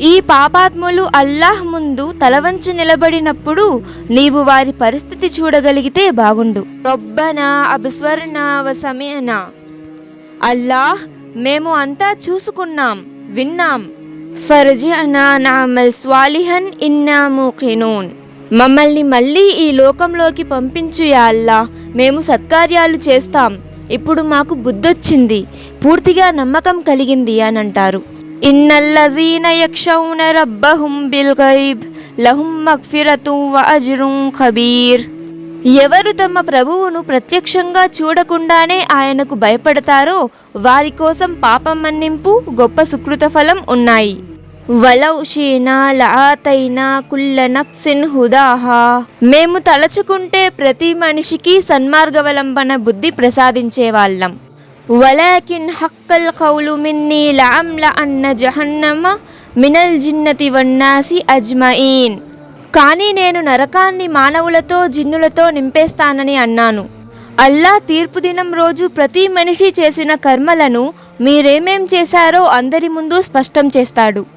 ఈ పాపాత్ములు అల్లాహ్ ముందు తలవంచి నిలబడినప్పుడు నీవు వారి పరిస్థితి చూడగలిగితే బాగుండు. రబ్బనా అబ్స్వర్నా వసమేనా అల్లాహ్ మేము అంతా చూసుకున్నాం విన్నాం. ఫర్జిఅనా నామల్ స్వాలిహన్ ఇన్నా మూకినూన్. మమ్మల్ని మళ్ళీ ఈ లోకంలోకి పంపించు యా అల్లా మేము సత్కార్యాలు చేస్తాం. ఇప్పుడు మాకు బుద్ధొచ్చింది పూర్తిగా నమ్మకం కలిగింది అని అంటారు. ఇన్నల్లజీన యక్షౌన రబ్బహుం బిల్ గైబ్ లహుం మగ్ఫిరతు వ అజ్రుం ఖబీర్. ఎవరు తమ ప్రభువును ప్రత్యక్షంగా చూడకుండానే ఆయనకు భయపడతారో వారి కోసం పాపం మన్నింపు గొప్ప సుకృత ఫలం ఉన్నాయి. వలౌ షీనా లాతైనా కుల్ల నఫ్సిన్ హుదాహా. మేము తలచుకుంటే ప్రతి మనిషికి సన్మార్గవలంబన బుద్ధి ప్రసాదించే వాళ్ళం వలాకిన్ హక్కల్ కౌలు మిన్నీ లామ్ల అన్న జహన్నమ మినల్ జిన్నతి వన్నాసి అజ్మఈన్ కానీ నేను నరకాన్ని మానవులతో జిన్నులతో నింపేస్తానని అన్నాను. అల్లా తీర్పు దినం రోజు ప్రతి మనిషి చేసిన కర్మలను మీరేమేం చేశారో అందరి ముందు స్పష్టం చేస్తాడు.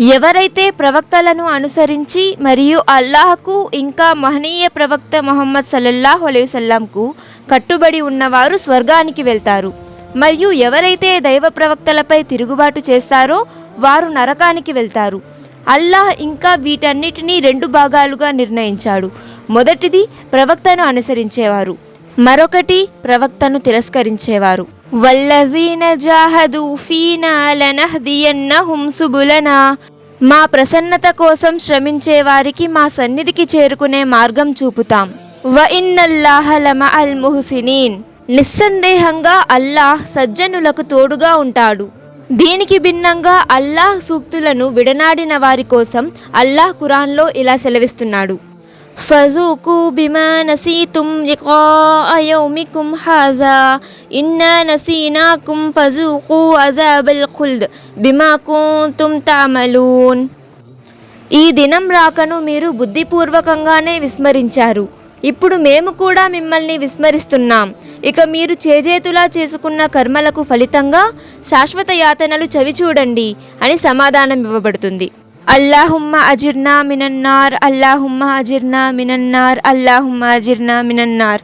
ఎవరైతే ప్రవక్తలను అనుసరించి మరియు అల్లాహకు ఇంకా మహనీయ ప్రవక్త మొహమ్మద్ సల్లల్లాహు అలైవల్లంకు కట్టుబడి ఉన్నవారు స్వర్గానికి వెళ్తారు. మరియు ఎవరైతే దైవ ప్రవక్తలపై తిరుగుబాటు చేస్తారో వారు నరకానికి వెళ్తారు. అల్లాహ్ ఇంకా వీటన్నిటినీ రెండు భాగాలుగా నిర్ణయించాడు. మొదటిది ప్రవక్తను అనుసరించేవారు. మరొకటి ప్రవక్తను తిరస్కరించేవారు. వల్లజీన జాహదు ఫీనా లనహ్దియన్నహుం సుబులనా. మా ప్రసన్నత కోసం శ్రమించే వారికి మా సన్నిధికి చేరుకునే మార్గం చూపుతాం. వ ఇన్నల్లాహ అల్ ముహ్సినీన్. నిస్సందేహంగా అల్లాహ్ సజ్జనులకు తోడుగా ఉంటాడు. దీనికి భిన్నంగా అల్లాహ్ సూక్తులను విడనాడిన వారి కోసం అల్లాహ్ ఖురాన్లో ఇలా సెలవిస్తున్నాడు. ఫజూకు బిమా నసీతుం లిఖాఅ యౌమికుం హాజా ఇన్నా నసీనాకుం ఫజూకు అజాబల్ ఖుల్ద్ బిమా కుంతుం తామలూన్ ఈ దినం రాకను మీరు బుద్ధిపూర్వకంగానే విస్మరించారు. ఇప్పుడు మేము కూడా మిమ్మల్ని విస్మరిస్తున్నాం. ఇక మీరు చేజేతులా చేసుకున్న కర్మలకు ఫలితంగా శాశ్వత యాతనలు చవిచూడండి అని సమాధానం ఇవ్వబడుతుంది. اللهم أجرنا من النار اللهم أجرنا من النار اللهم أجرنا من النار.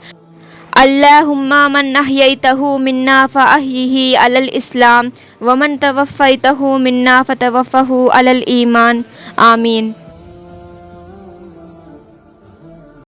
اللهم من أحييته منا فأحيه على الإسلام ومن توفيته منا فتوفه على الإيمان. آمين.